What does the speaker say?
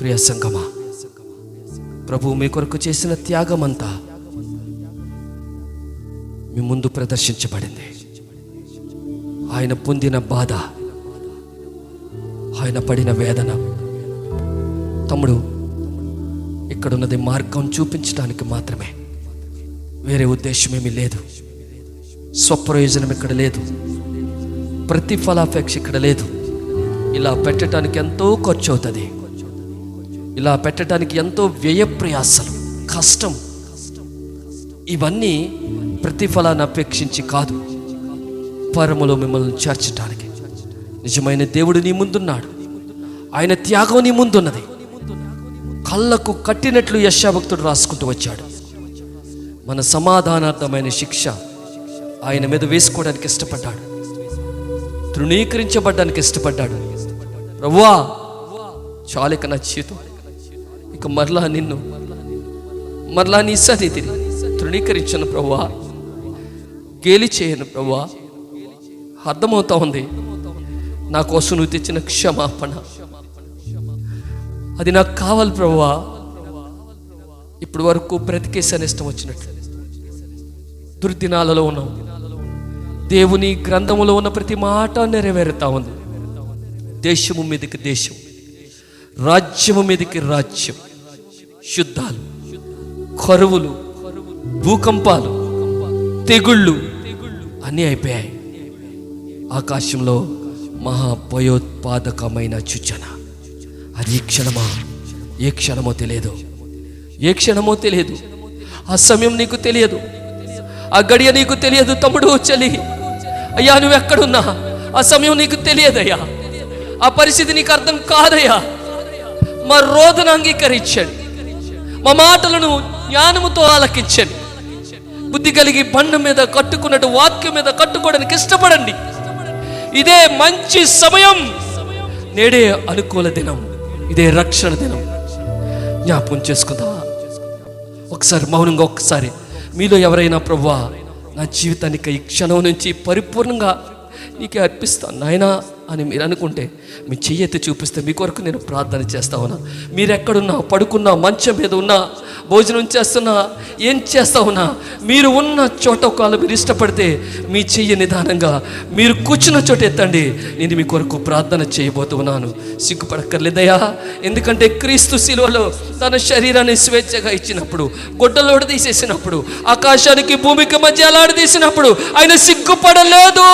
ప్రియ సంగమా. ప్రభు మీ కొరకు చేసిన త్యాగమంతా మీ ముందు ప్రదర్శించబడింది. ఆయన పొందిన బాధ ఆయన పడిన వేదన. తమ్ముడు ఇక్కడున్నది మార్గం చూపించడానికి మాత్రమే. వేరే ఉద్దేశం ఏమీ లేదు. స్వప్రయోజనం ఇక్కడ లేదు. ప్రతిఫలాపేక్ష ఇక్కడ లేదు. ఇలా పెట్టడానికి ఎంతో ఖర్చు అవుతుంది. ఇలా పెట్టడానికి ఎంతో వ్యయప్రయాసలు కష్టం. ఇవన్నీ ప్రతిఫలాన్ని అపేక్షించి కాదు పరములో మిమ్మల్ని చేర్చడానికి నిజమైన దేవుడు నీ ముందున్నాడు. ఆయన త్యాగం నీ ముందున్నది. కళ్ళకు కట్టినట్లు యశాభక్తుడు రాసుకుంటూ వచ్చాడు. మన సమాధానార్థమైన శిక్ష ఆయన మీద వేసుకోవడానికి ఇష్టపడ్డాడు. తృణీకరించబడ్డానికి ఇష్టపడ్డాడు. రవ్వా చాలిక నా జీవితం ఇక మరలా నిన్ను మరలా నీ సన్నిధిని తృణీకరించను ప్రభువా గేలి చేయను ప్రభువా అర్థమవుతా ఉంది. నా కోసం నువ్వు తెచ్చిన క్షమాపణ. అది నాకు కావాలి ప్రభువా ఇప్పటి వరకు బ్రతికేసాను ఇష్టం వచ్చినట్లు దుర్దినాలలో ఉన్నాం దేవుని గ్రంథములో ఉన్న ప్రతి మాట నెరవేరుతా ఉంది. దేశము మీదకి దేశం. రాజ్యము మీదకి రాజ్యం. శుద్ధాలు కరువులు భూకంపాలు తెగుళ్ళు అన్నీ అయిపోయాయి. ఆకాశంలో మహాభయోత్పాదకమైన చుచ్చన అది ఏ క్షణమా? ఏ క్షణమో తెలియదు. ఏ క్షణమో తెలియదు. ఆ సమయం నీకు తెలియదు. ఆ గడియ నీకు తెలియదు. తమ్ముడు చలి అయ్యా నువ్వు ఎక్కడున్నా? ఆ సమయం నీకు తెలియదయ్యా. ఆ పరిస్థితి నీకు అర్థం కాదయ్యా. మా రోదన అంగీకరించండి. మా మాటలను జ్ఞానముతో ఆలకించండి. బుద్ధి కలిగి బండ మీద కట్టుకున్నట్టు వాక్యం మీద కట్టుకోవడానికి ఇష్టపడండి. ఇదే మంచి సమయం. నేడే అనుకూల దినం. ఇదే రక్షణ దినం. జ్ఞాపం చేసుకుందామా? ఒకసారి మౌనంగా ఒక్కసారి మీలో ఎవరైనా ప్రభువా నా జీవితానికి ఈ క్షణం నుంచి పరిపూర్ణంగా నీకే అర్పిస్తాను నాయనా అని మీరు అనుకుంటే మీ చెయ్యెత్తి చూపిస్తే మీ కొరకు నేను ప్రార్థన చేస్తా ఉన్నా. మీరు ఎక్కడున్నా పడుకున్నా మంచం మీద ఉన్నా భోజనం చేస్తున్నా? ఏం చేస్తా ఉన్నా మీరు ఉన్న చోట ఒకవేళ మీరు ఇష్టపడితే మీ చెయ్యి నిదానంగా మీరు కూర్చున్న చోట ఎత్తండి. నేను మీ కొరకు ప్రార్థన చేయబోతున్నాను సిగ్గుపడక్కర్లేదయా ఎందుకంటే క్రీస్తు శిలువలో తన శరీరాన్ని స్వేచ్ఛగా ఇచ్చినప్పుడు గొడ్డలోడ తీసేసినప్పుడు ఆకాశానికి భూమికి మధ్య అలాడదీసినప్పుడు ఆయన సిగ్గుపడలేదు.